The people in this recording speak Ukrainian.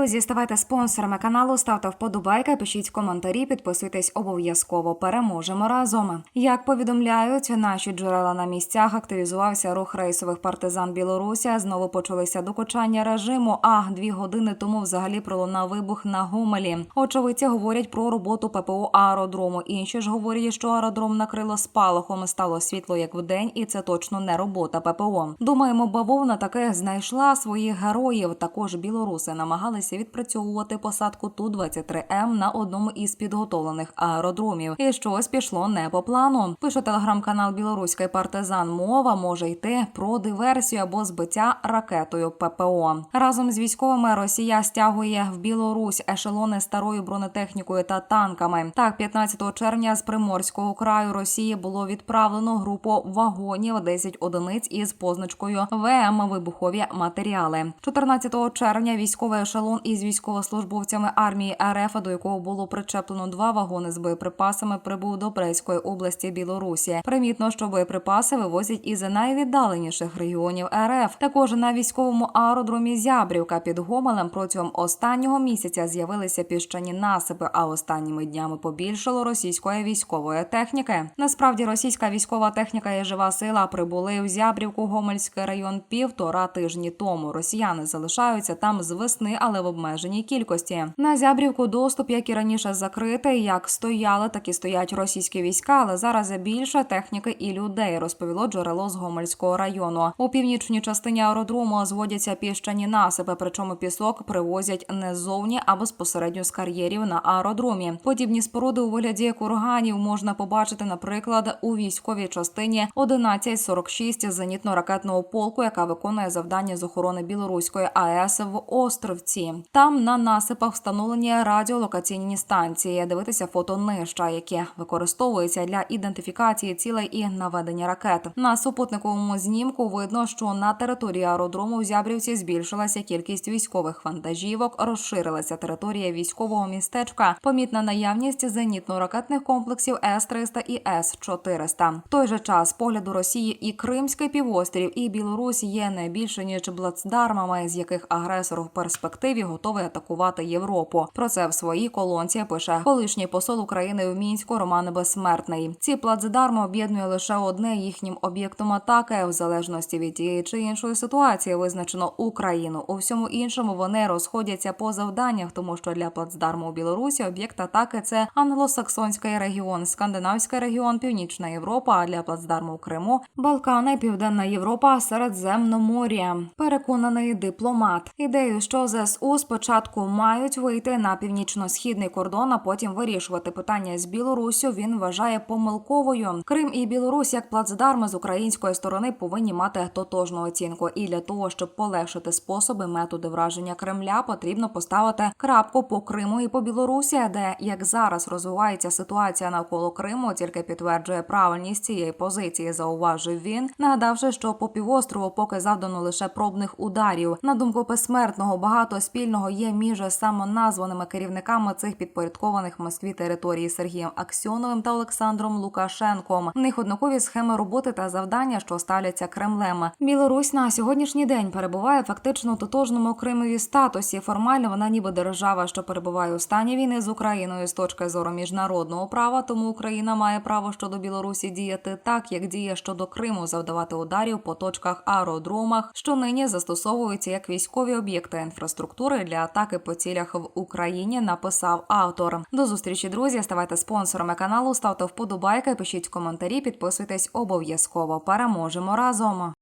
Друзі, ставайте спонсорами каналу, ставте вподобайки, пишіть коментарі, підписуйтесь обов'язково. Переможемо разом. Як повідомляють наші джерела на місцях, активізувався рух рейсових партизан Білорусі. Знову почалися докучання режиму. А дві години тому взагалі пролунав вибух на Гомелі. Очевидці говорять про роботу ППО аеродрому. Інші ж говорять, що аеродром накрило спалахом. Стало світло як вдень, і це точно не робота ППО. Думаємо, бавовна таки знайшла своїх героїв. Також білоруси намагалися відпрацьовувати посадку ту 23 м на одному із підготовлених аеродромів. І щось пішло не по плану. Пише телеграм-канал Білоруський партизан. Мова може йти про диверсію або збиття ракетою ППО. Разом з військовими Росія стягує в Білорусь ешелони старою бронетехнікою та танками. Так, 15 червня з Приморського краю Росії було відправлено групу вагонів 10 одиниць із позначкою ВМ вибухові матеріали. 14 червня військовий ешелон із військовослужбовцями армії РФ, до якого було причеплено два вагони з боєприпасами, прибув до Брестської області Білорусі. Примітно, що боєприпаси вивозять із найвіддаленіших регіонів РФ. Також на військовому аеродромі Зябрівка під Гомелем протягом останнього місяця з'явилися піщані насипи. А останніми днями побільшало російської військової техніки. Насправді російська військова техніка і жива сила прибули в Зябрівку, Гомельський район півтора тижні тому. Росіяни залишаються там з весни, але в обмеженій кількості. На Зябрівку доступ, як і раніше, закритий. Як стояли, так і стоять російські війська, але зараз більше техніки і людей. Розповіло джерело з Гомельського району. У північній частині аеродрому зводяться піщані насипи, причому пісок привозять не ззовні, а безпосередньо з кар'єрів на аеродромі. Подібні споруди у вигляді курганів можна побачити, наприклад, у військовій частині 1146 зенітно-ракетного полку, яка виконує завдання з охорони білоруської АЕС в Островці. Там на насипах встановлені радіолокаційні станції. Дивитися фото нижча, яке використовується для ідентифікації цілей і наведення ракет. На супутниковому знімку видно, що на території аеродрому в Зябрівці збільшилася кількість військових вантажівок, розширилася територія військового містечка. Помітна наявність зенітно-ракетних комплексів С-300 і С-400. В той же час погляду Росії і Кримський півострів, і Білорусь є не більше ніж плацдармами, з яких агресор в перспективі готовий атакувати Європу. Про це в своїй колонці пише колишній посол України в мінську Роман Безсмертний. Ці плацдарми об'єднує лише одне їхнім об'єктом атаки, в залежності від тієї чи іншої ситуації, визначено Україну. У всьому іншому вони розходяться по завданнях, тому що для плацдарму у Білорусі об'єкт атаки це англосаксонський регіон, скандинавський регіон, Північна Європа. А для плацдарму у Криму Балкани, Південна Європа, Середземномор'я. Переконаний дипломат. Ідею, що ЗСУ спочатку мають вийти на північно-східний кордон, а потім вирішувати питання з Білоруссю. Він вважає помилковою. Крим і Білорусь як плацдарми з української сторони повинні мати тотожну оцінку. І для того, щоб полегшити способи, методи враження Кремля, потрібно поставити крапку по Криму і по Білорусі, де як зараз розвивається ситуація навколо Криму, тільки підтверджує правильність цієї позиції. Зауважив він, нагадавши, що по півострову поки завдано лише пробних ударів. На думку безсмертного, багато спільного є між самоназваними керівниками цих підпорядкованих Москві території Сергієм Аксьоновим та Олександром Лукашенком. В них однакові схеми роботи та завдання, що ставляться Кремлем. Білорусь на сьогоднішній день перебуває фактично у тотожному Кримові статусі. Формально вона ніби держава, що перебуває у стані війни з Україною з точки зору міжнародного права. Тому Україна має право щодо Білорусі діяти так, як діє щодо Криму, завдавати ударів по точках аеродромах, що нині застосовуються як військові об'єкти інфраструктури для атаки по цілях в Україні. Написав автор. До зустрічі, друзі. Ставайте спонсорами каналу, ставте вподобайки, пишіть коментарі, підписуйтесь обов'язково. Переможемо разом.